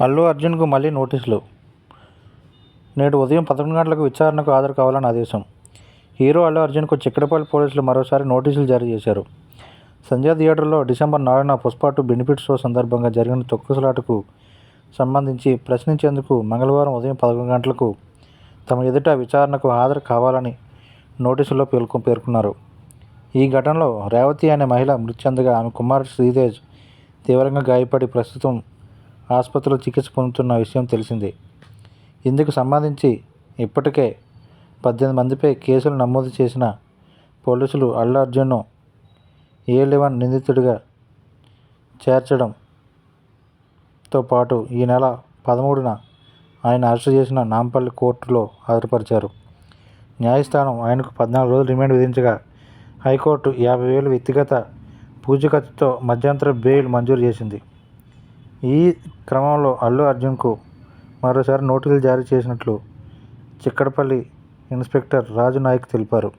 అల్లు అర్జున్కు మళ్ళీ నోటీసులు. నేడు ఉదయం పదకొండు గంటలకు విచారణకు హాజరు కావాలని ఆదేశం. హీరో అల్లు అర్జున్కు చిక్కడపల్లి పోలీసులు మరోసారి నోటీసులు జారీ చేశారు. సంధ్యా థియేటర్లో డిసెంబర్ నాలుగున పుష్ప బెనిఫిట్ షో సందర్భంగా జరిగిన తొక్కుసలాటకు సంబంధించి ప్రశ్నించేందుకు మంగళవారం ఉదయం పదకొండు గంటలకు తమ ఎదుట విచారణకు హాజరు కావాలని నోటీసుల్లో పేర్కొ పేర్కొన్నారు. ఈ ఘటనలో రేవతి అనే మహిళ మృతి చెందగా ఆమె కుమారుడు శ్రీతేజ్ తీవ్రంగా గాయపడి ప్రస్తుతం ఆసుపత్రిలో చికిత్స పొందుతున్న విషయం తెలిసిందే. ఇందుకు సంబంధించి ఇప్పటికే పద్దెనిమిది మందిపై కేసులు నమోదు చేసిన పోలీసులు అల్లు అర్జున్ను ఏ లెవెన్ నిందితుడిగా చేర్చడంతో పాటు ఈ నెల పదమూడున ఆయన అరెస్టు చేసిన నాంపల్లి కోర్టులో హాజరుపరిచారు. న్యాయస్థానం ఆయనకు పద్నాలుగు రోజులు రిమాండ్ విధించగా హైకోర్టు యాభై వేలు వ్యక్తిగత పూచీకత్తుతో మధ్యంతర బెయిల్ మంజూరు చేసింది. ఈ క్రమంలో అల్లు అర్జున్కు మరోసారి నోటీసులు జారీ చేసినట్లు చిక్కడపల్లి ఇన్స్పెక్టర్ రాజు నాయక్ తెలిపారు.